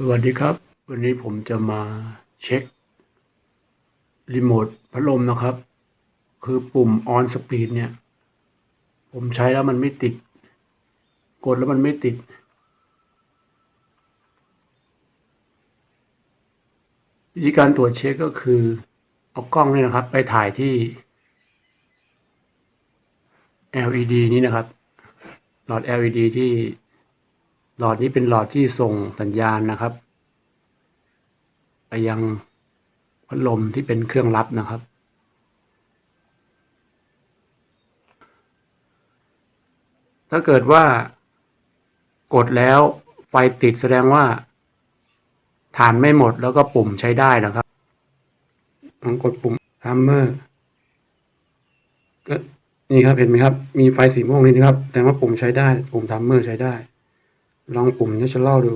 สวัสดีครับ วันนี้ผมจะมาเช็ครีโมทพัดลมนะครับ คือปุ่ม on speed เนี่ย ผมใช้แล้วมันไม่ติด กดแล้วมันไม่ติด วิธีการตรวจเช็คก็คือ เอากล้องนี่นะครับ ไปถ่ายที่ LED นี้นะครับหลอด LED ที่ หลอดนี้เป็นหลอดที่ส่งสัญญาณนะครับ ไปยังพัดลมที่เป็นเครื่องรับนะครับ ถ้าเกิดว่ากดแล้วไฟติดแสดงว่า ฐานไม่หมดแล้วก็ปุ่มใช้ได้นะครับลองกดปุ่ม timer ก็นี่ครับเห็นไหมครับ มีไฟสีม่วงนี่นะครับแสดงว่าปุ่มใช้ได้ ปุ่ม timer ใช้ได้ ลองปุ่มนี้จะเล่าดู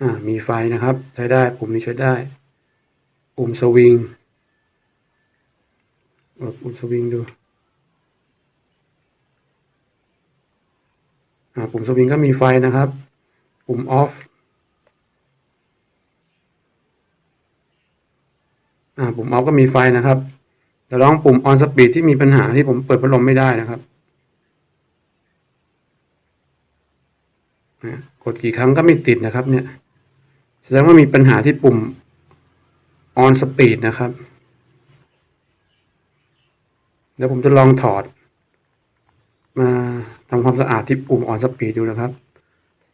อ่า มีไฟนะครับ ใช้ได้ ปุ่มนี้ใช้ได้ ปุ่มสวิงปุ่มสวิงดู อ่า ปุ่มสวิงก็มีไฟนะครับ ปุ่มออฟ อ่า ปุ่มออฟก็มีไฟนะครับแต่ลองปุ่มออนสปีดที่มีปัญหาที่ผมเปิดพัดลมไม่ได้นะครับ กดกี่ครั้งก็ไม่ติดนะครับ เนี่ย แสดงว่ามีปัญหาที่ปุ่ม on speed นะครับ เดี๋ยวผมจะลองถอด มาทำความสะอาดที่ปุ่ม on speed ดูนะครับ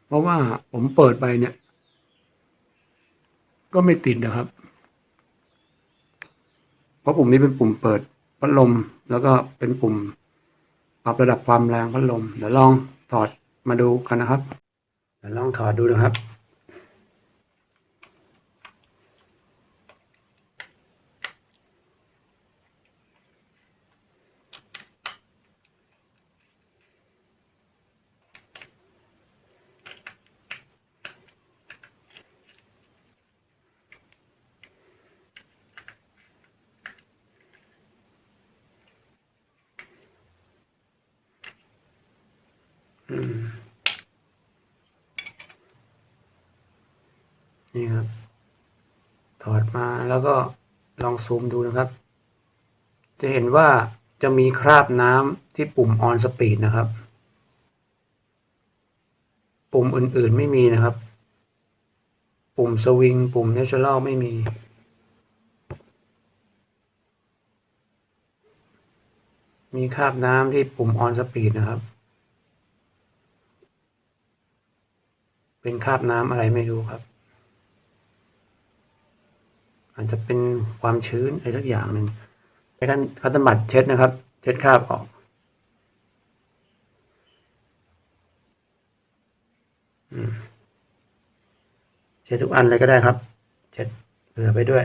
เพราะว่าผมเปิดไปเนี่ย ก็ไม่ติดนะครับ เพราะปุ่มนี้เป็นปุ่มเปิดพัดลม แล้วก็เป็นปุ่มปรับระดับความแรงพัดลม เดี๋ยวลองถอดมาดูกันนะครับ ลองถอดดูนะครับ อืม นี่ครับ ถอดมาแล้วก็ลองซูมดูนะครับ จะเห็นว่าจะมีคราบน้ำที่ปุ่ม on speed นะครับ ปุ่มอื่น ๆ ไม่มีนะครับ ปุ่มสวิง ปุ่ม natural ไม่มีมีคราบน้ำที่ปุ่ม on speed นะครับ เป็นคราบน้ำอะไรไม่รู้ครับ อาจจะเป็นความชื้นอะไรสักอย่างหนึ่งใช้กันคัตเตอร์บัตเช็ดนะครับ เช็ดคราบออก เช็ดทุกอันเลยก็ได้ครับ เช็ดเผื่อไปด้วย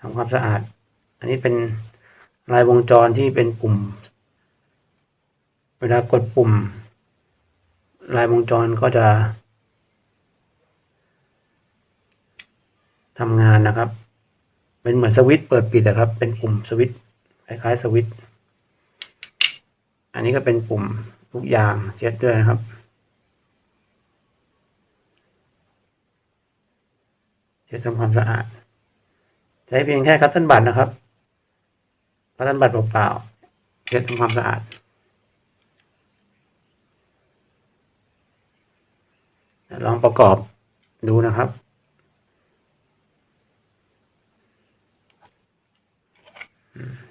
ทำความสะอาด อันนี้เป็นลายวงจรที่เป็นปุ่ม เวลากดปุ่มลายวงจรก็จะ ทำงานนะครับ เป็นเหมือนสวิตช์เปิดปิดนะครับ เป็นปุ่มสวิตช์คล้ายๆสวิตช์อันนี้ก็เป็นปุ่มทุกอย่างเช็ดด้วยนะครับเช็ดทำความสะอาด ใช้เพียงแค่คัตเติ้ลบัตนะครับคัตเติ้ลบัตเปล่าๆเช็ดทำความสะอาดลองประกอบดูนะครับ อื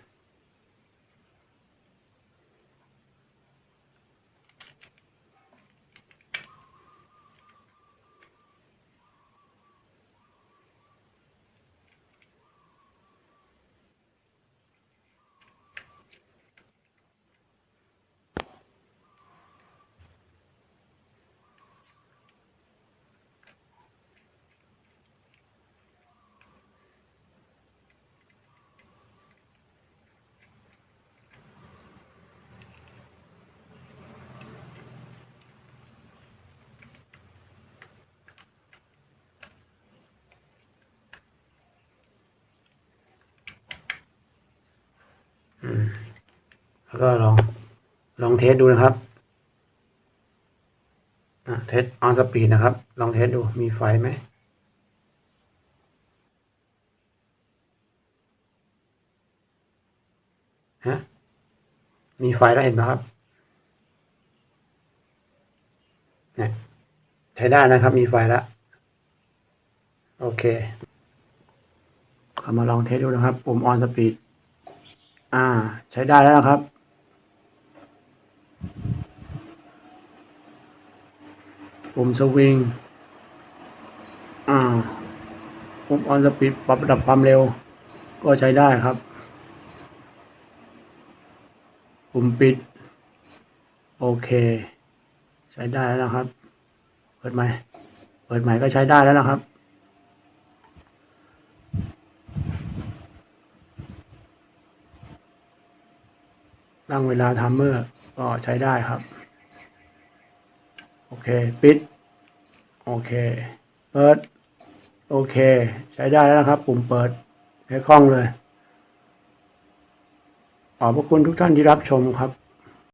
แล้วก็ลองลองเทสดูนะครับเทสออนสปีดนะครับ ลองเทสดูมีไฟไหมฮะมีไฟแล้วเห็นไหมครับเนี่ยใช้ได้นะครับ มีไฟแล้วโอเคเอามาลองเทสดูนะครับ ปุ่มออนสปีด อ่า ใช้ได้แล้วครับ ปุ่มสวิง อ่า ปุ่มออนสปีดปรับระดับความเร็ว ก็ใช้ได้ครับ ปุ่มปิด โอเค ใช้ได้แล้วครับ เปิดใหม่ เปิดใหม่ก็ใช้ได้แล้วนะครับ ตั้งเวลาทัมเมอร์ก็ใช้ได้ครับ โอเคปิด โอเค เปิด โอเค ใช้ได้แล้วครับ ปุ่มเปิดให้คล่องเลย ขอบพระคุณทุกท่านที่รับชมครับ